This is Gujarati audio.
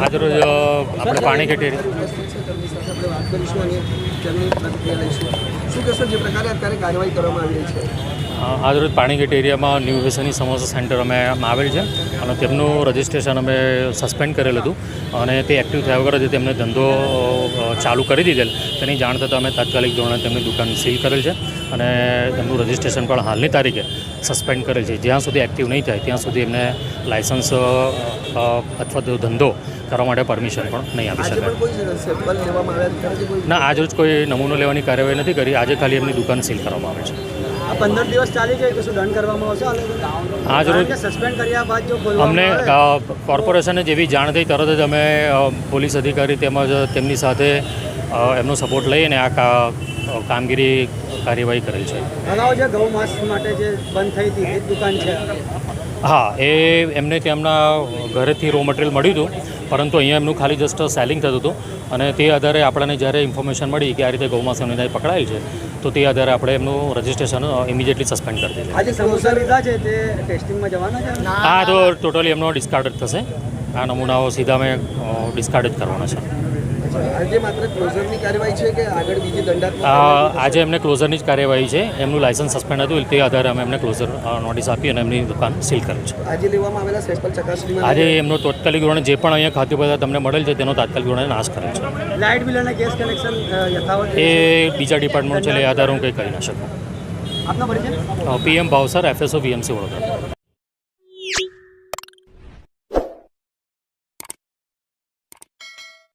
આજરોજ આપણે પાણી કટેરી આજરોજ પાણીગેટ એરિયામાં ન્યૂ વેસની સમોસા સેન્ટર અમે આવેલ છે અને તેમનું રજિસ્ટ્રેશન અમે સસ્પેન્ડ કરેલું હતું અને તે એક્ટિવ થયા વગર જ તેમને ધંધો ચાલુ કરી દીધેલ. તેની જાણ થતાં અમે તાત્કાલિક ધોરણે તેમની દુકાન સીલ કરેલ છે અને તેમનું રજિસ્ટ્રેશન પણ હાલની તારીખે સસ્પેન્ડ કરેલ છે. જ્યાં સુધી એક્ટિવ નહીં થાય ત્યાં સુધી એમને અ, અથવા તો ધંધો કરવા માટે પરમિશન પણ નહીં આપી શકાય. ના આજરોજ કોઈ નમૂનો લેવાની કાર્યવાહી નથી કરી. આજે ખાલી એમની દુકાન સીલ કરવામાં આવે છે. પંદર દિવસ ચાલી જાય તો શું દંડ કરવામાં આવશે? આજ રોજ સસ્પેન્ડ કર્યા બાદ જો અમને કોર્પોરેશને જેવી જાણ થઈ તરત જ અમે પોલીસ અધિકારી તેમજ તેમની સાથે એમનો સપોર્ટ લઈને આ કામગીરી કાર્યવાહી કરેલ છે. અગાઉ જે ગૌ માસ માટે જે બંધ થઈ હતી એ દુકાન છે? હા એ એમને તેમના ઘરેથી રો મટીરિયલ મળ્યું હતું પરંતુ અહીંયા એમનું ખાલી જસ્ટ સેલિંગ થતું હતું. અને તે આધારે આપણને જ્યારે ઇન્ફોર્મેશન મળી કે આ રીતે ગૌમાસ ત્યાં પકડાયેલ છે તો તે આધારે આપણે એમનું રજિસ્ટ્રેશન ઇમિડિયેટલી સસ્પેન્ડ કરી દીધું. આજે સમોસા લીધા છે તે ટેસ્ટિંગમાં જવાના છે? આ તો ટોટલી એમનો ડિસ્કાર્ડ થશે. આ નમૂનાઓ સીધા અમે ડિસ્કાર્ડ જ કરવાના છે. આજે એમને ક્લોઝરની જ કાર્યવાહી છે. એમનું લાયસન્સ સસ્પેન્ડ હતું તે આધારે અમે એમને ક્લોઝર નોટિસ આપી અને એમની દુકાન સીલ કરી છે. આજે લેવામાં આવેલા સેમ્પલ ચકાસણીમાં આજે એમનો તાત્કાલિક ધોરણે જે પણ અહીંયા ખાદ્ય પદાર્થ તમને મળેલ છે તેનો તાત્કાલિક ધોરણે નાશ કરેલ છે. લાઇટ બિલ અને ગેસ કનેક્શન યથાવત એ બીજા ડિપાર્ટમેન્ટ છે એ આધારે હું કંઈ કરી ના શકું. આપનો પરિચય? PM Bhavsar FSO VMC Vadodara.